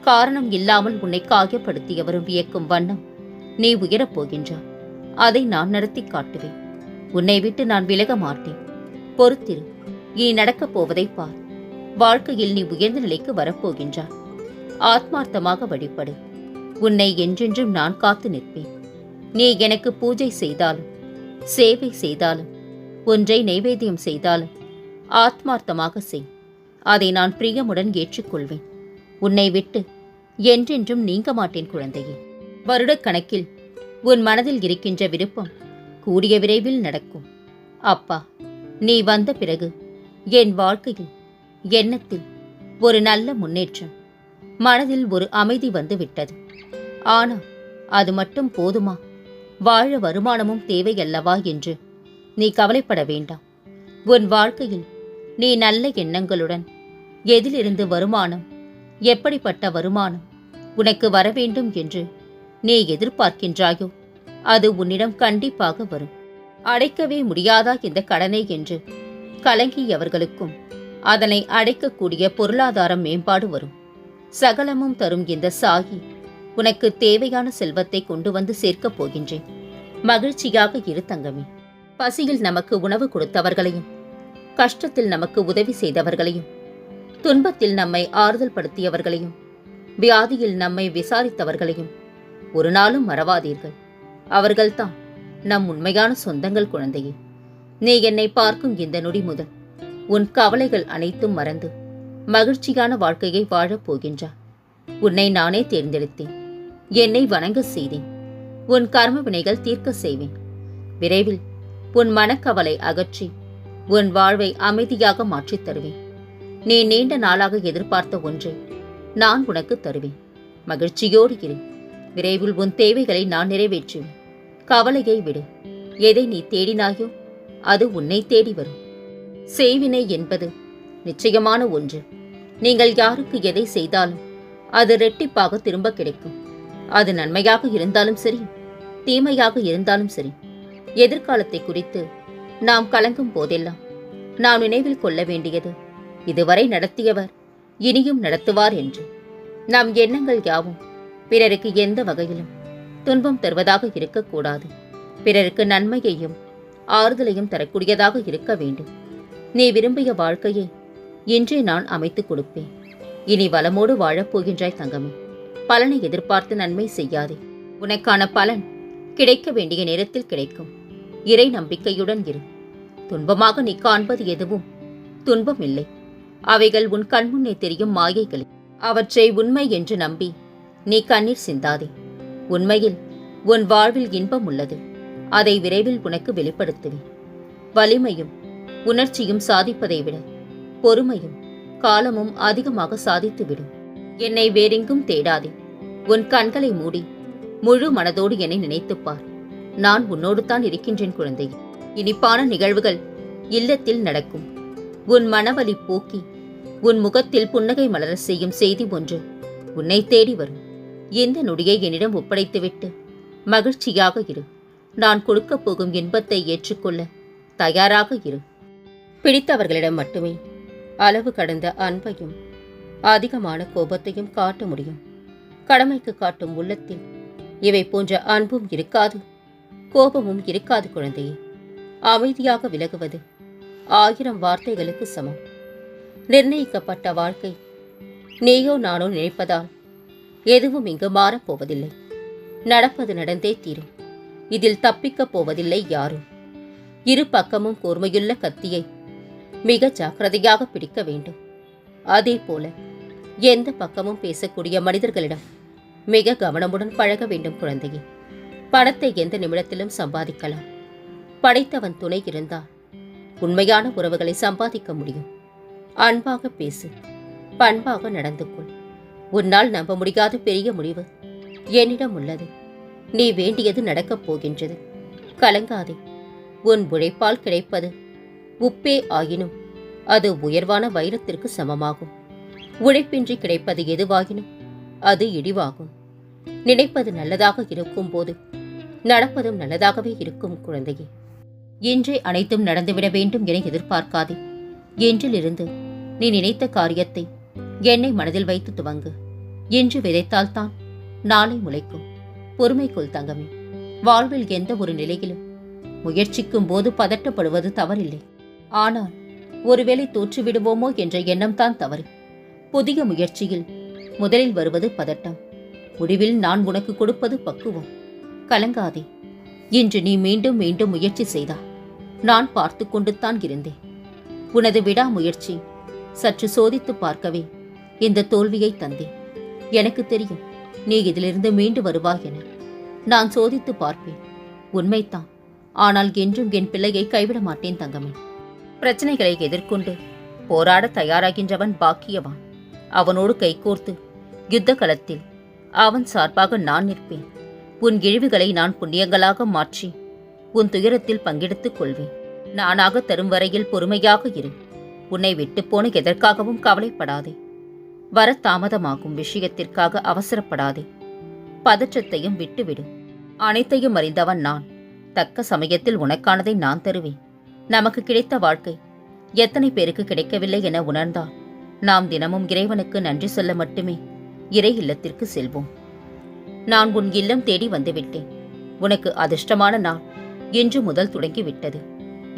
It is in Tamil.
காரணம் இல்லாமல் உன்னை காயப்படுத்தியவரும் வியக்கும் வண்ணம் நீ உயரப் போகின்றாய். அதை நான் நடத்தி காட்டுவேன். உன்னை விட்டு நான் விலக மாட்டேன். பொறுத்திரு இனி நடக்கப் போவதை பார். வாழ்க்கையில் நீ உயர்ந்த நிலைக்கு வரப்போகின்றாய். ஆத்மார்த்தமாக வழிபடு. உன்னை என்றென்றும் நான் காத்து நிற்பேன். நீ எனக்கு பூஜை செய்தாலும் சேவை செய்தாலும் ஒன்றை நைவேத்தியம் செய்தாலும் ஆத்மார்த்தமாக செய். அதை நான் பிரியமுடன் ஏற்றுக்கொள்வேன். உன்னை விட்டு என்றென்றும் நீங்க மாட்டேன் குழந்தையே. வருடக்கணக்கில் உன் மனதில் இருக்கின்ற விருப்பம் கூடிய விரைவில் நடக்கும். அப்பா நீ வந்த பிறகு என் வாழ்க்கையில் எண்ணத்தில் ஒரு நல்ல முன்னேற்றம் மனதில் ஒரு அமைதி வந்து விட்டது ஆனால் அது மட்டும் போதுமா? வாழ வருமானமும் தேவையல்லவா என்று நீ கவலைப்பட வேண்டாம். உன் வாழ்க்கையில் நீ நல்ல எண்ணங்களுடன் எதிலிருந்து வருமானம் எப்படிப்பட்ட வருமானம் உனக்கு வர வேண்டும் என்று நீ எதிர்பார்க்கின்றாயோ? அது உன்னிடம் கண்டிப்பாக வரும். அடைக்கவே முடியாதா இந்த கடனை என்று கலங்கியவர்களுக்கும் அதனை அடைக்கக்கூடிய பொருளாதார மேம்பாடு வரும். சகலமும் தரும் இந்த சாகி உனக்கு தேவையான செல்வத்தை கொண்டு வந்து சேர்க்கப் போகின்றேன். மகிழ்ச்சியாக இரு தங்கமே. பசியில் நமக்கு உணவு கொடுத்தவர்களையும் கஷ்டத்தில் நமக்கு உதவி செய்தவர்களையும் துன்பத்தில் நம்மை ஆறுதல் படுத்தியவர்களையும் வியாதியில் நம்மை விசாரித்தவர்களையும் ஒரு நாளும் மறவாதீர்கள். அவர்கள்தான் நம் உண்மையான சொந்தங்கள் குழந்தையே. நீ என்னை பார்க்கும் இந்த நொடி முதல் உன் கவலைகள் அனைத்தும் மறந்து மகிழ்ச்சியான வாழ்க்கையை வாழப் போகின்றார் உன்னை நானே தேர்ந்தெடுத்தேன். என்னை வணங்க செய்தேன். உன் கர்ம வினைகள் தீர்க்க செய்வேன். விரைவில் உன் மனக்கவலை அகற்றி உன் வாழ்வை அமைதியாக மாற்றித் தருவேன். நீ நீண்ட நாளாக எதிர்பார்த்த ஒன்றை நான் உனக்கு தருவேன். மகிழ்ச்சியோடு இரு. விரைவில் உன் தேவைகளை நான் நிறைவேற்றுவேன். கவலையை விடு. எதை நீ தேடினாயோ அது உன்னை தேடி வரும். செய்வினை என்பது நிச்சயமான ஒன்று. நீங்கள் யாருக்கு எதை செய்தாலும் அது ரெட்டிப்பாக திரும்ப கிடைக்கும். அது நன்மையாக இருந்தாலும் சரி தீமையாக இருந்தாலும் சரி எதிர்காலத்தை குறித்து நாம் கலங்கும் போதெல்லாம் நாம் நினைவில் கொள்ள வேண்டியது இதுவரை நடத்தியவர் இனியும் நடத்துவார் என்று. நம் எண்ணங்கள் யாவும் பிறருக்கு எந்த வகையிலும் துன்பம் தருவதாக இருக்கக்கூடாது. பிறருக்கு நன்மையையும் ஆறுதலையும் தரக்கூடியதாக இருக்க வேண்டும். நீ விரும்பிய வாழ்க்கையை இன்றே நான் அமைத்துக் கொடுப்பேன். இனி வளமோடு வாழப் போகின்றாய் தங்கமே. பலனை எதிர்பார்த்து நன்மை செய்யாதே. உனக்கான பலன் கிடைக்க வேண்டிய நேரத்தில் கிடைக்கும். இறை நம்பிக்கையுடன் இரு. துன்பமாக நீ காண்பது எதுவும் துன்பம் இல்லை அவைகள் உன் கண்முன்னே தெரியும் மாயைகளே. அவற்றை உண்மை என்று நம்பி நீ கண்ணீர் சிந்தாதே. உண்மையில் உன் வாழ்வில் இன்பம் உள்ளது. அதை விரைவில் உனக்கு வெளிப்படுத்துவேன். வலிமையும் உணர்ச்சியும் சாதிப்பதை விட பொறுமையும் காலமும் அதிகமாக சாதித்துவிடும். என்னை வேறெங்கும் தேடாதே. உன் கண்களை மூடி முழு மனதோடு என்னை நினைத்துப் பார். நான் உன்னோடு தான் இருக்கின்றேன் குழந்தை இனிப்பான நிகழ்வுகள் இல்லத்தில் நடக்கும். உன் மனவலி போக்கி உன் முகத்தில் புன்னகை மலர செய்யும் செய்தி ஒன்று. உன்னை தேடி வரும். இந்த நொடியை என்னிடம் ஒப்படைத்துவிட்டு? மகிழ்ச்சியாக இரு. நான் கொடுக்கப் போகும் இன்பத்தை ஏற்றுக்கொள்ள தயாராக இரு. பிடித்தவர்களிடம் மட்டுமே அளவு கடந்த அன்பையும் அதிகமான கோபத்தையும் காட்ட முடியும். கடமைக்கு காட்டும் உள்ளத்தில் இவை போன்ற அன்பும் இருக்காது. கோபமும் இருக்காது குழந்தையே. அமைதியாக விலகுவது ஆயிரம் வார்த்தைகளுக்கு சமம். நிர்ணயிக்கப்பட்ட வாழ்க்கை. நீயோ நானோ நினைப்பதால் எதுவும் இங்கு மாறப்போவதில்லை நடப்பது நடந்தே தீரும். இதில் தப்பிக்கப் போவதில்லை யாரும். இரு பக்கமும் கூர்மையுள்ள கத்தியை மிக ஜாக்கிரதையாக பிடிக்க வேண்டும். அதே போல எந்த பக்கமும் பேசக்கூடிய மனிதர்களிடம் மிக கவனமுடன் பழக வேண்டும் குழந்தையே. பணத்தை எந்த நிமிடத்திலும் சம்பாதிக்கலாம். படைத்தவன் துணை இருந்தால் உண்மையான உறவுகளை சம்பாதிக்க முடியும். அன்பாக பேசு. பண்பாக நடந்து கொள். உன்னால் நம்ப முடியாத பெரிய முடிவு என்னிடம் உள்ளது. நீ வேண்டியது நடக்கப் போகின்றது. கலங்காதே. உன் உழைப்பால் கிடைப்பது உப்பே ஆயினும் அது உயர்வான வைரத்திற்கு சமமாகும். உழைப்பின்றி கிடைப்பது எதுவாகினும் அது இடிவாகும் நினைப்பது நல்லதாக இருக்கும் போது நடப்பதும் நல்லதாகவே இருக்கும் குழந்தையே. இன்றே அனைத்தும் நடந்துவிட வேண்டும் என எதிர்பார்க்காதே. இன்றிலிருந்து நீ நினைத்த காரியத்தை என்னை மனதில் வைத்து துவங்கு. இன்று விதைத்தால்தான் நாளை முளைக்கும். பொறுமைக்குள் தங்கமே. வாழ்வில் எந்த ஒரு நிலையிலும் முயற்சிக்கும் போது பதட்டப்படுவது தவறில்லை. ஆனால் ஒருவேளை தோற்றுவிடுவோமோ என்ற எண்ணம்தான் தவறு. புதிய முயற்சியில் முதலில் வருவது பதட்டம். முடிவில் நான் உனக்கு கொடுப்பது பக்குவம். கலங்காதே. இன்று நீ மீண்டும் மீண்டும் முயற்சி செய்தா நான் பார்த்து கொண்டுத்தான் இருந்தேன். உனது விடாமுயற்சி. சற்று சோதித்து பார்க்கவே இந்த தோல்வியை தந்தேன் எனக்கு தெரியும் நீ இதிலிருந்து மீண்டு வருவாய் என. நான் சோதித்து பார்ப்பேன். உண்மைத்தான் ஆனால் என்றும் என் பிள்ளையை கைவிட மாட்டேன் தங்கமே. பிரச்சனைகளை எதிர்கொண்டு போராட தயாராகின்றவன் பாக்கியவான். அவனோடு கைகோர்த்து யுத்த களத்தில் அவன் சார்பாக நான் நிற்பேன். உன் இழிவுகளை நான் புண்ணியங்களாக மாற்றி உன் துயரத்தில் பங்கெடுத்துக் கொள்வேன். நானாக தரும் வரையில் பொறுமையாக இரு. உன்னை விட்டுப்போன எதற்காகவும் கவலைப்படாதே. வர தாமதமாகும் விஷயத்திற்காக அவசரப்படாதே. பதற்றத்தையும் விட்டுவிடு. அனைத்தையும் அறிந்தவன் நான். தக்க சமயத்தில் உனக்கானதை நான் தருவேன். நமக்கு கிடைத்த வாழ்க்கை. எத்தனை பேருக்கு கிடைக்கவில்லை என உணர்ந்தால் நாம் தினமும் இறைவனுக்கு நன்றி சொல்ல மட்டுமே இறை இல்லத்திற்கு செல்வோம். நான் உன் இல்லம் தேடி வந்துவிட்டேன். உனக்கு அதிர்ஷ்டமான நாள் இன்று முதல் தொடங்கிவிட்டது.